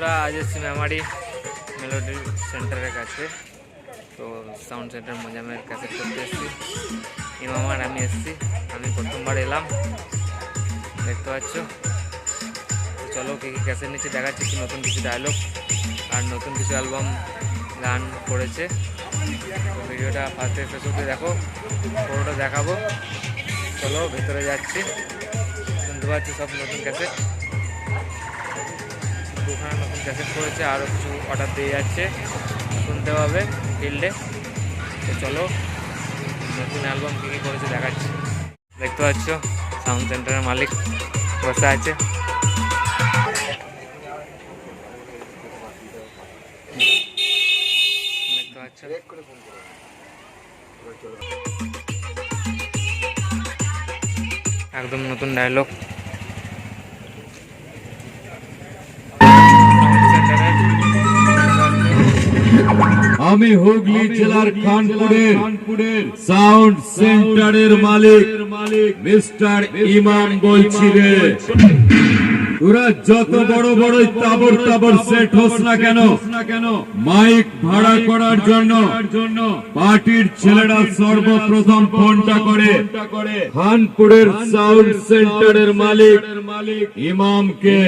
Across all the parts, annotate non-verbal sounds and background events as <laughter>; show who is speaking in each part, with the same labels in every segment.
Speaker 1: আমরা আজ এসেছি মেমারি মেলোডি সেন্টারের কাছে। তো সাউন্ড সেন্টার মজামের ক্যাসেট করতে এসেছি। ইমাম আর আমি এসেছি। আমি প্রথমবার এলাম। দেখতে পাচ্ছ? চলো কী কী ক্যাসেট নিচ্ছে দেখাচ্ছি কি নতুন কিছু ডায়লগ আর নতুন কিছু অ্যালবাম গান করেছে। ভিডিওটা ফার্স্ট অব্দি দেখো। পুরোটা দেখাবো। চলো ভেতরে যাচ্ছি। শুনতে পাচ্ছি সব নতুন ক্যাসেট। দুখানা নতুন ক্যাসেট করেছে আরও কিছু অর্ডার দিয়ে যাচ্ছে। শুনতে পাবে ফিল্ডে তো চলো, নতুন অ্যালবাম কী কী করেছে দেখাচ্ছি। দেখতে পাচ্ছ সাউন্ড সেন্টারের মালিক বসে আছে। দেখতে পাচ্ছ। একদম নতুন ডায়লগ
Speaker 2: আমি হুগলি জেলার খানপুরের সাউন্ড সেন্টারের মালিক মিস্টার ইমাম বলছি রে তোরা যত বড় বড় তাবর তাবর সেট হোস না কেন মাইক ভাড়া করার জন্য পার্টির ছেলেরা সর্বপ্রথম ফোনটা করে খানপুরের সাউন্ড সেন্টারের মালিক ইমামকে।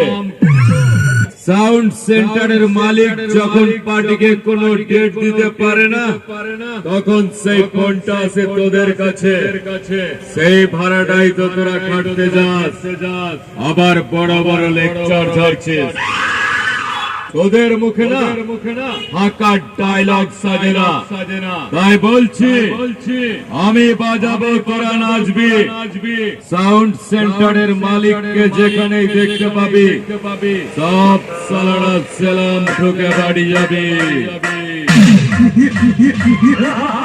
Speaker 2: সাউন্ড সেন্টারের মালিক যখন পার্টিকে কোনো ডেট দিতে পারে না তখন সেই ফোনটা আছে তোদের কাছে। সেই ভাড়াটাই তো তোরা খাটতে যাস। আবার বড় বড় লেকচার ঝরছিস তোদের মুখে না মুখে না। ফাঁকা ডায়লগ সাজে না। তাই বলছি আমি বাজাবো করা নাচবি সাউন্ড সেন্টারের মালিককে যেখানে দেখতে পাবি সব সালারা সেলাম ঢুকে বাড়ি যাবি। <laughs>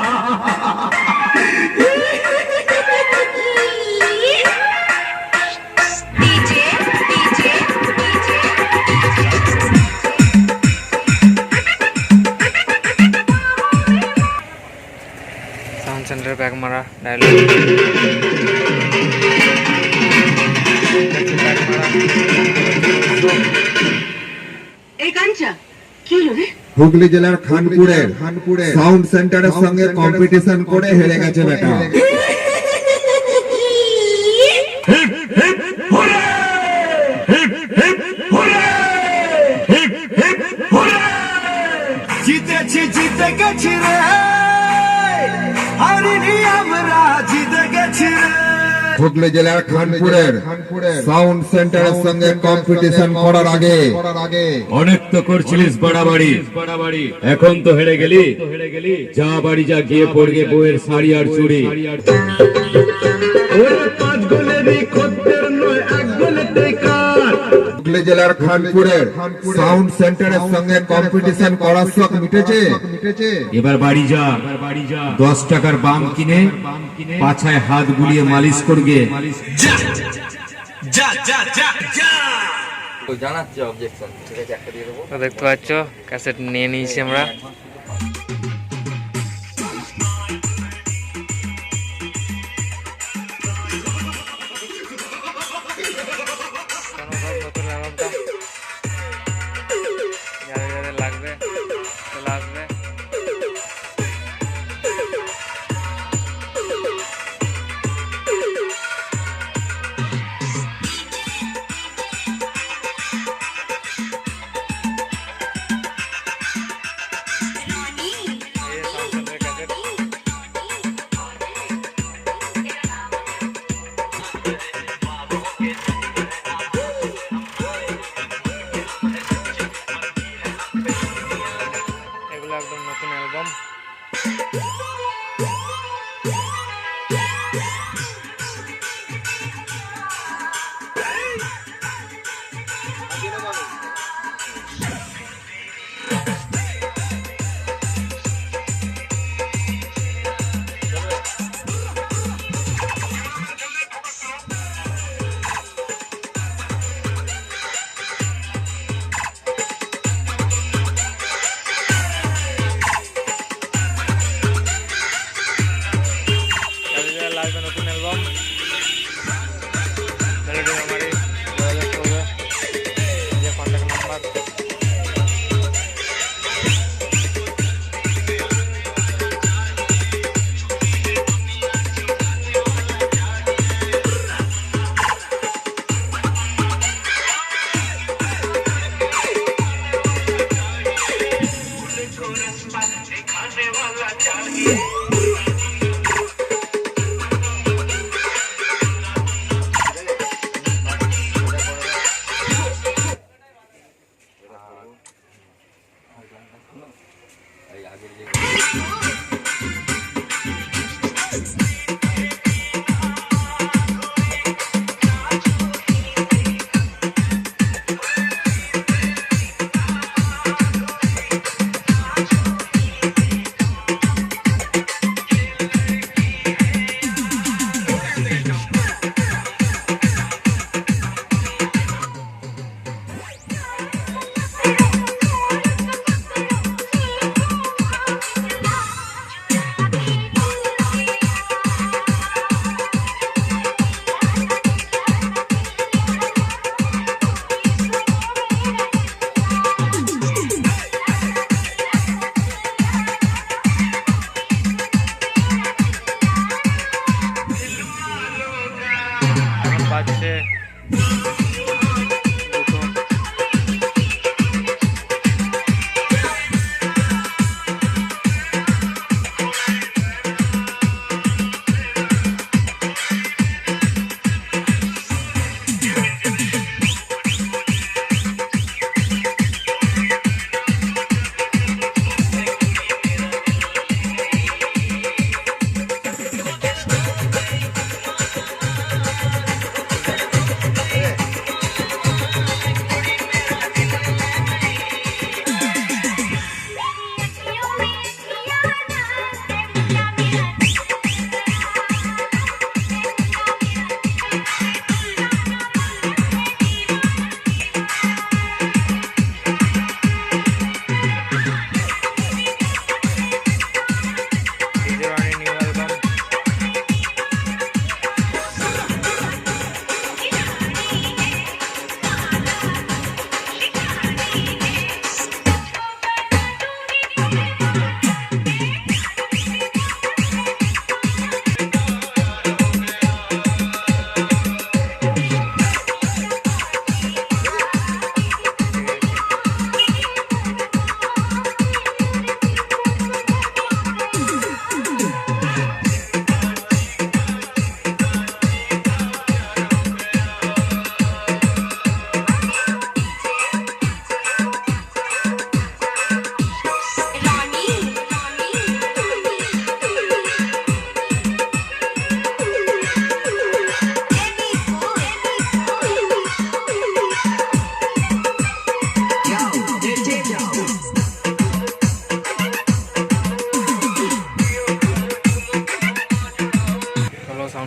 Speaker 3: হুগলি জেলার খানপুরের খানপুরের সাউন্ড সেন্টারের সঙ্গে কম্পিটিশন করে হেরে গেছে বেটা।
Speaker 4: জিতেছি জিতে গেছি রে।
Speaker 3: হুগলি জেলার খানপুরের সাউন্ড সেন্টারের সঙ্গে কম্পিটিশন করার আগে
Speaker 2: অনেক তো করছিলিস বাড়াবাড়ি। এখন তো হেরে গেলি। হেরে গেলি যা বাড়ি যা গিয়ে পড়গে বইয়ের শাড়ি আর চুড়ি।
Speaker 3: হুগলি জেলার খানপুরের সাউন্ড সেন্টারের সঙ্গে কম্পিটিশন করার শখ মিটেছে।
Speaker 2: এবার বাড়ি যা। দশ টাকার বাম কিনে পাছায় হাত গুলিয়ে মালিশ করবে।
Speaker 1: দেখতে পাচ্ছ ক্যাসেট নিয়ে নিয়েছি আমরা।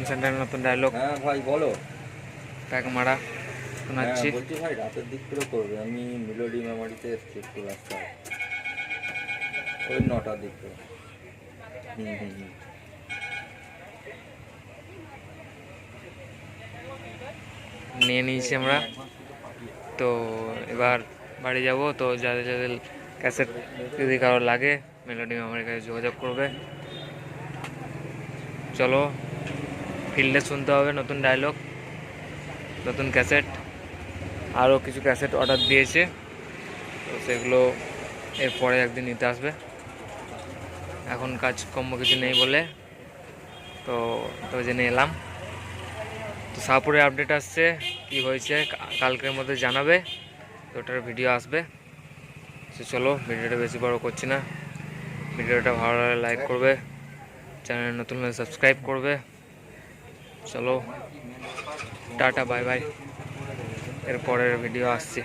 Speaker 1: সাউন্ড সেন্টারের নতুন ডায়লগ
Speaker 5: হ্যাঁ ভাই বলো।
Speaker 1: প্যাক মারা
Speaker 5: হ্যাঁ
Speaker 1: শোনাচ্ছি
Speaker 5: বলছি ভাই রাতের দিক করে করবে। আমি মেলোডি মেমোরিতে এসছি একটু। ওই নটার দিক। করে হুম হুম হুম।
Speaker 1: নিয়ে নিয়েছি আমরা। তো এবার বাড়ি যাব। তো যাদের যাদের ক্যাসেট যদি কারও লাগে মেলোডি আমার কাছে যোগাযোগ করবে। চলো। ফিল্ডে শুনতে হবে নতুন ডায়লগ নতুন ক্যাসেট আরও কিছু ক্যাসেট অর্ডার দিয়েছে। তো সেগুলো এরপরে একদিন নিতে আসবে। এখন কাজকর্ম কিছু নেই বলে, তো তো জেনে এলাম। তো সাপুরে আপডেট আসছে, কি হয়েছে কালকের মধ্যে জানাবে, তো ওটার ভিডিও আসবে। তো চলো, ভিডিওটা বেশি বড় করছি না। ভিডিওটা ভালো লাগলে লাইক করবে চ্যানেল নতুন সাবস্ক্রাইব করবে। চলো টাটা বাই বাই। এর পরের ভিডিও আসছে।